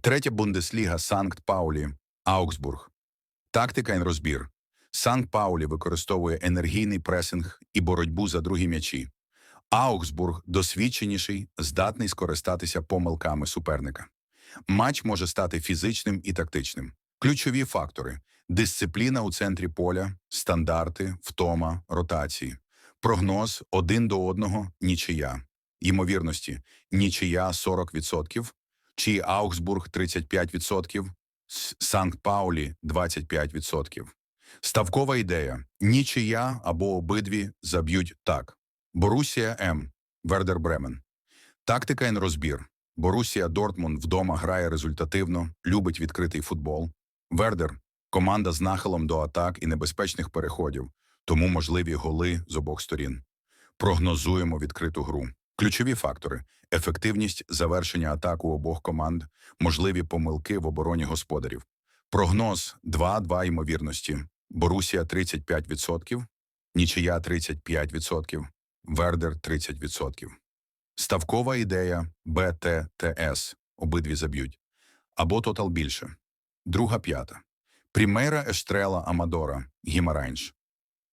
Третя Бундесліга Санкт Паулі, Аугсбург. Тактика і розбір. Санкт Паулі використовує енергійний пресинг і боротьбу за другі м'ячі. Аугсбург досвідченіший, здатний скористатися помилками суперника. Матч може стати фізичним і тактичним. Ключові фактори: дисципліна у центрі поля, стандарти, втома, ротації. Прогноз один до одного нічия. Ймовірності нічия 40%, чи Аугсбург 35%, Санкт-Паулі 25%. Ставкова ідея: нічия або обидві заб'ють так. Борусія М. Вердер Бремен. Тактика і розбір. Борусія Дортмунд вдома грає результативно, любить відкритий футбол. Вердер команда з нахилом до атак і небезпечних переходів, тому можливі голи з обох сторін. Прогнозуємо відкриту гру. Ключові фактори: ефективність завершення атак у обох команд, можливі помилки в обороні господарів. Прогноз 2-2 ймовірності. Борусія 35%, нічия 35%, Вердер 30%. Ставкова ідея БТТС обидві заб'ють. Або тотал більше. Друга п'ята. Прімейра Ештрела Амадора Гімаранж.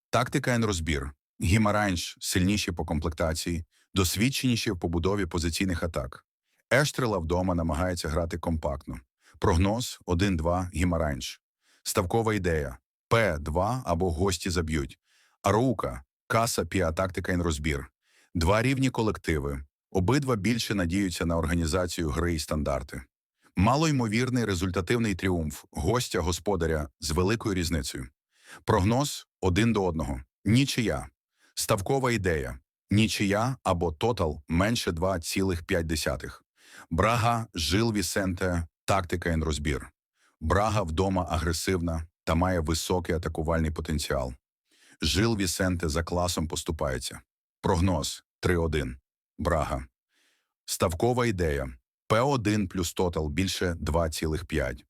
Тактика і розбір. Гімаранж сильніші по комплектації, досвідченіші в побудові позиційних атак. Ештрела вдома намагається грати компактно. Прогноз 1-2 Гімаранж. Ставкова ідея П2 або гості заб'ють. Араука, каса піа тактика і розбір. Два рівні колективи. Обидва більше надіються на організацію гри і стандарти. Малоймовірний результативний тріумф гостя господаря з великою різницею. Прогноз один до одного. Нічия. Ставкова ідея. Нічия або тотал менше 2,5. Брага, Жил Вісенте, тактика і розбір. Брага вдома агресивна та має високий атакувальний потенціал. Жил Вісенте за класом поступається. Прогноз 3-1. Брага. Ставкова ідея. П1 плюс тотал більше 2,5.